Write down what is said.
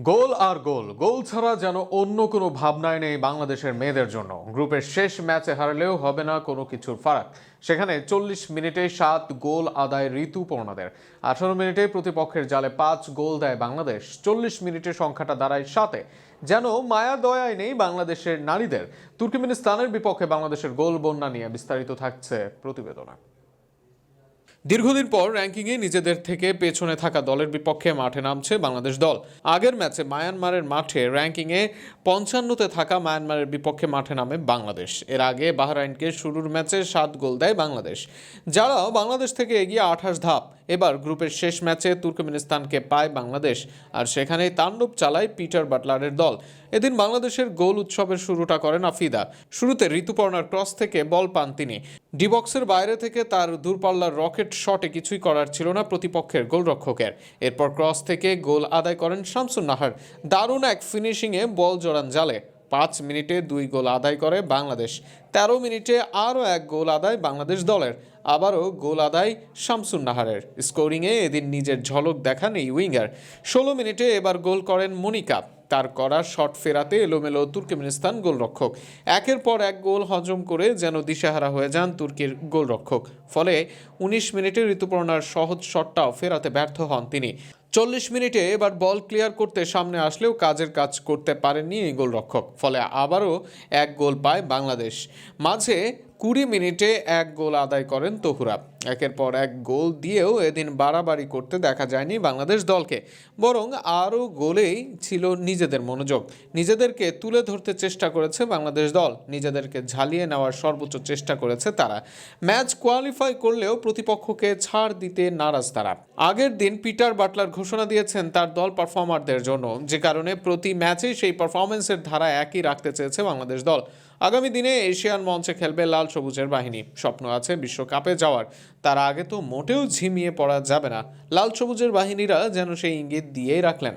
গোল আর গোল। গোল ছাড়া যেন অন্য কোনো ভাবনায় নেই বাংলাদেশের মেয়েদের জন্য। গ্রুপের শেষ ম্যাচে হারলেও হবে না কোনো কিছুর ফারাক। সেখানে চল্লিশ মিনিটে সাত গোল আদায় ঋতুপর্ণাদের আঠারো মিনিটে প্রতিপক্ষের জালে পাঁচ গোল দেয় বাংলাদেশ। চল্লিশ মিনিটে সংখ্যাটা দাঁড়ায় সাতে। যেন মায়া দয়ায় নেই বাংলাদেশের নারীদের। তুর্কিমিনিস্তানের বিপক্ষে বাংলাদেশের গোল বন্যা নিয়ে বিস্তারিত থাকছে প্রতিবেদনা। দীর্ঘদিন পর র্যাঙ্কিংয়ে নিজেদের থেকে পেছনে থাকা দলের বিপক্ষে মাঠে নামছে বাংলাদেশ দল। আগের ম্যাচে মায়ানমারের মাঠে র্যাঙ্কিংয়ে পঞ্চান্নতে থাকা মায়ানমারের বিপক্ষে মাঠে নামে বাংলাদেশ। এর আগে বাহরাইনকে শুরুর ম্যাচে সাত গোল দেয় বাংলাদেশ। যারা বাংলাদেশ থেকে এগিয়ে আঠাশ ধাপ, এবার গ্রুপের শেষ ম্যাচে তুর্কমেনিস্তানকে পায় বাংলাদেশ। আর সেখানেই তাণ্ডব চালায় পিটার বাটলারের দল। এদিন বাংলাদেশের গোল উৎসবের শুরুটা করেন আফিদা। শুরুতে ঋতুপর্ণার ক্রস থেকে বল পান তিনি। ডিবক্সের বাইরে থেকে তার দূরপাল্লার রকেট শটে কিছুই করার ছিল না প্রতিপক্ষের গোলরক্ষকের। এরপর ক্রস থেকে গোল আদায় করেন শামসুন নাহার। দারুণ এক ফিনিশিংয়ে বল জোড়ান জালে। পাঁচ মিনিটে দুই গোল আদায় করে বাংলাদেশ। তেরো মিনিটে আরও এক গোল আদায় বাংলাদেশ দলের। আবারও গোল আদায় শামসুন নাহারের। স্কোরিংয়ে এদিন নিজের ঝলক দেখান এই উইঙ্গার। ষোলো মিনিটে এবার গোল করেন মনিকা। তার করা শট ফেরাতে এলোমেলো তুর্কমেনিস্তান গোলরক্ষক। একের পর এক গোল হজম করে যেন দিশেহারা হয়ে যান তুর্কির গোলরক্ষক। ফলে উনিশ মিনিটে ঋতুপর্ণার সহজ শটটাও ফেরাতে ব্যর্থ হন তিনি। চল্লিশ মিনিটে এবার বল ক্লিয়ার করতে সামনে আসলেও কাজের কাজ করতে পারেননি এই গোলরক্ষক। ফলে আবারও এক গোল পায় বাংলাদেশ। মাঝে কুড়ি মিনিটে এক গোল আদায় করেন তহুরা। একের পর এক গোল দিয়েও এদিন বাড়াবাড়ি করতে দেখা যায়নি বাংলাদেশ দলকে, বরং আরও গোলেই ছিল নিজেদের মনোযোগ। নিজেদেরকে তুলে ধরতে চেষ্টা করেছে বাংলাদেশ দল। নিজেদেরকে ঝালিয়ে নেওয়ার সর্বোচ্চ চেষ্টা করেছে তারা। ম্যাচ কোয়ালিফাই করলেও প্রতিপক্ষকে ছাড় দিতে নারাজ তারা। আগের দিন পিটার বাটলার ঘোষণা দিয়েছেন তার দল পারফর্মারদের জন্য, যে কারণে প্রতি ম্যাচেই সেই পারফরমেন্সের ধারা একই রাখতে চেয়েছে বাংলাদেশ দল। আগামী দিনে এশিয়ান মঞ্চে খেলবে লাল সবুজের বাহিনী। স্বপ্ন আছে বিশ্বকাপে যাওয়ার। তার আগে তো মোটেও ঝিমিয়ে পড়া যাবে না। লাল সবুজের বাহিনীরা যেন সেই ইঙ্গিত দিয়েই রাখলেন।